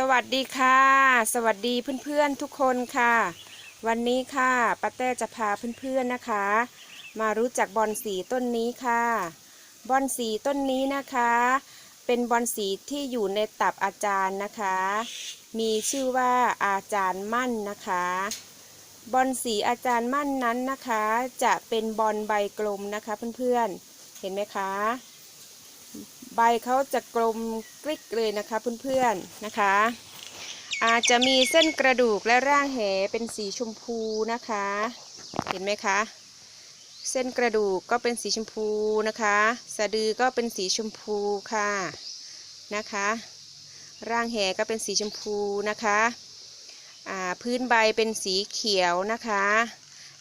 สวัสดีค่ะ สวัสดีเพื่อนๆทุกคนค่ะ วันนี้ค่ะป้าแต้จะพาเพื่อนๆนะคะ มารู้จักบอนสีต้นนี้ค่ะ บอนสีต้นนี้นะคะ เป็นบอนสีที่อยู่ในตับอาจารย์นะคะ มีชื่อว่าอาจารย์มั่นนะคะ บอนสีอาจารย์มั่นนั้นนะคะ จะเป็นบอนใบกลมนะคะเพื่อนๆเห็นไหมคะ ใบเขาจะกลมกริกเลยนะคะเพื่อนๆนะคะ อาจจะมีเส้นกระดูกและร่างแหเป็นสีชมพูนะคะ เห็นไหมคะ เส้นกระดูกก็เป็นสีชมพูนะคะ สะดือก็เป็นสีชมพูค่ะนะคะ ร่างแหก็เป็นสีชมพูนะคะพื้นใบเป็นสีเขียวนะคะ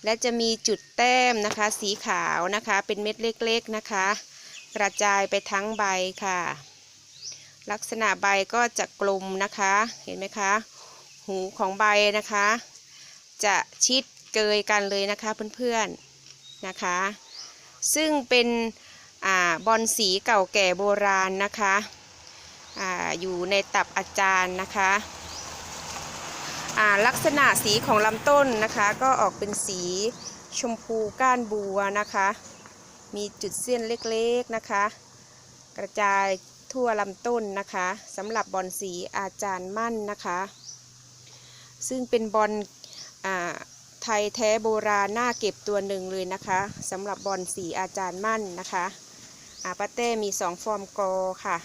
และจะมีจุดแต้มนะคะ สีขาวนะคะ เป็นเม็ดเล็กๆนะคะ กระจายไปทั้งใบค่ะ ลักษณะใบก็จะกลมนะคะ เห็นไหมคะ หูของใบนะคะ จะชิดเกยกันเลยนะคะเพื่อนๆนะคะ ซึ่งเป็นอ่าบอนสีเก่าแก่โบราณนะคะอาอยู่ในตับอาจารย์นะคะอ่าลักษณะสีของลำต้นนะคะ ก็ออกเป็นสีชมพูก้านบัวนะคะ มีจุดเส้นเล็กๆนะคะ กระจายทั่วลำต้นนะคะสำหรับบอนสีอาจารย์มั่นนะคะ ซึ่งเป็นบอนอ่าไทยแท้โบราณน่าเก็บตัวหนึ่งเลยนะคะสำหรับบอนสีอาจารย์มั่นนะคะอาป้าเต้มีสองฟอร์มกอค่ะ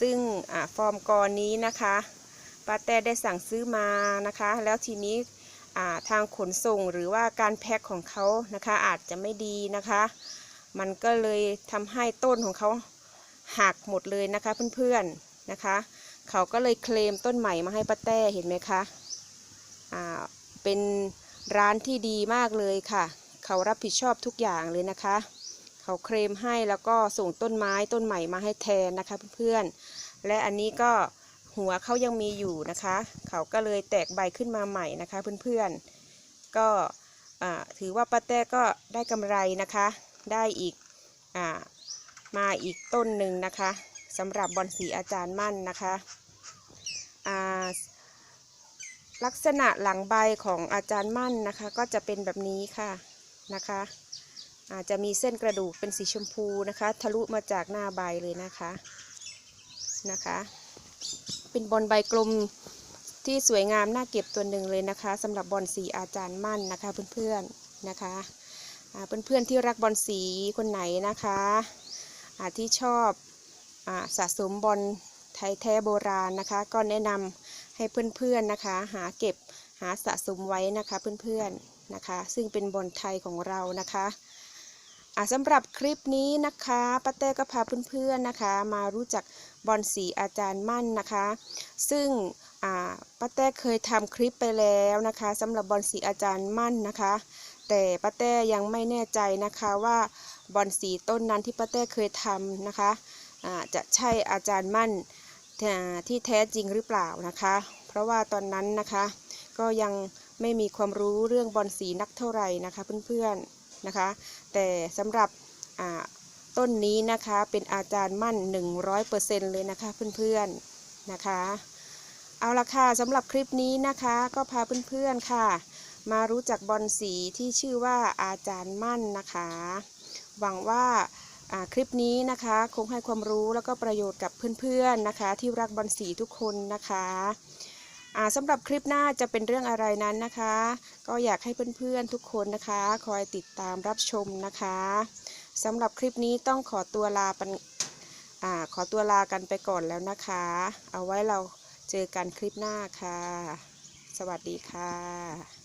ซึ่งอฟอร์มกอนี้นะคะป้าเต้ได้สั่งซื้อมานะคะ แล้วทีนี้ทางขนส่งหรือว่าการแพ็คของเขานะคะอาจจะไม่ดีนะคะ มันก็เลยทำให้ต้นของเขาหักหมดเลยนะคะเพื่อนๆนะคะ เขาก็เลยเคลมต้นใหม่มาให้ป้าแต้เห็นไหมคะอ่าเป็นร้านที่ดีมากเลยค่ะ เขารับผิดชอบทุกอย่างเลยนะคะ เขาเคลมให้แล้วก็ส่งต้นไม้ต้นใหม่มาให้แทนนะคะเพื่อนๆและอันนี้ก็หัวเขายังมีอยู่นะคะ เขาก็เลยแตกใบขึ้นมาใหม่นะคะเพื่อนๆก็อ่าถือว่าป้าแต้ก็ได้กำไรนะคะ ได้อีกอามาอีกต้นหนึ่งนะคะสำหรับบอนสีอาจารย์มั่นนะคะอ่าลักษณะหลังใบของอาจารย์มั่นนะคะ ก็จะเป็นแบบนี้ค่ะนะคะอาจจะมีเส้นกระดูกเป็นสีชมพูนะคะ ทะลุมาจากหน้าใบเลยนะคะนะคะ เป็นบอลใบกลมที่สวยงามน่าเก็บตัวหนึ่งเลยนะคะสำหรับบอลสีอาจารย์มั่นนะคะเพื่อนๆนะคะ เพื่อนๆที่รักบอลสีคนไหนนะคะที่ชอบอสะสมบอลไทยแท้โบราณนะคะ ก็แนะนำให้เพื่อนๆนะคะ หาเก็บหาสะสมไว้นะคะเพื่อนๆนะคะ ซึ่งเป็นบอลไทยของเรานะคะสำหรับคลิปนี้นะคะป้าเต้ก็พาเพื่อนๆนะคะ มารู้จักบอลสีอาจารย์มั่นนะคะ ซึ่งป้าแต้เคยทำคลิปไปแล้วนะคะสำหรับบอลสีอาจารย์มั่นนะคะ แต่ป้าแต้ยังไม่แน่ใจนะคะว่าบอลสีต้นนั้นที่ป้าแต้เคยทำนะคะอ่าจะใช่อาจารย์มั่นที่แท้จริงหรือเปล่านะคะ เพราะว่าตอนนั้นนะคะ ก็ยังไม่มีความรู้เรื่องบอลสีนักเท่าไหร่นะคะเพื่อนๆนะคะ แต่สำหรับต้นนี้นะคะเป็นอาจารย์มั่น 100%เลยนะคะเพื่อนๆนะคะ เอาละค่ะสำหรับคลิปนี้นะคะ ก็พาเพื่อนๆค่ะ มารู้จักบอลสีที่ชื่อว่าอาจารย์มั่นนะคะ หวังว่าคลิปนี้นะคะคงให้ความรู้แล้วก็ประโยชน์กับเพื่อนๆนะคะ ที่รักบอลสีทุกคนนะคะสำหรับคลิปหน้าจะเป็นเรื่องอะไรนั้นนะคะ ก็อยากให้เพื่อนๆทุกคนนะคะ คอยติดตามรับชมนะคะสำหรับคลิปนี้ต้องขอตัวลาปันอาขอตัวลากันไปก่อนแล้วนะคะ เอาไว้เราเจอกันคลิปหน้าค่ะ สวัสดีค่ะ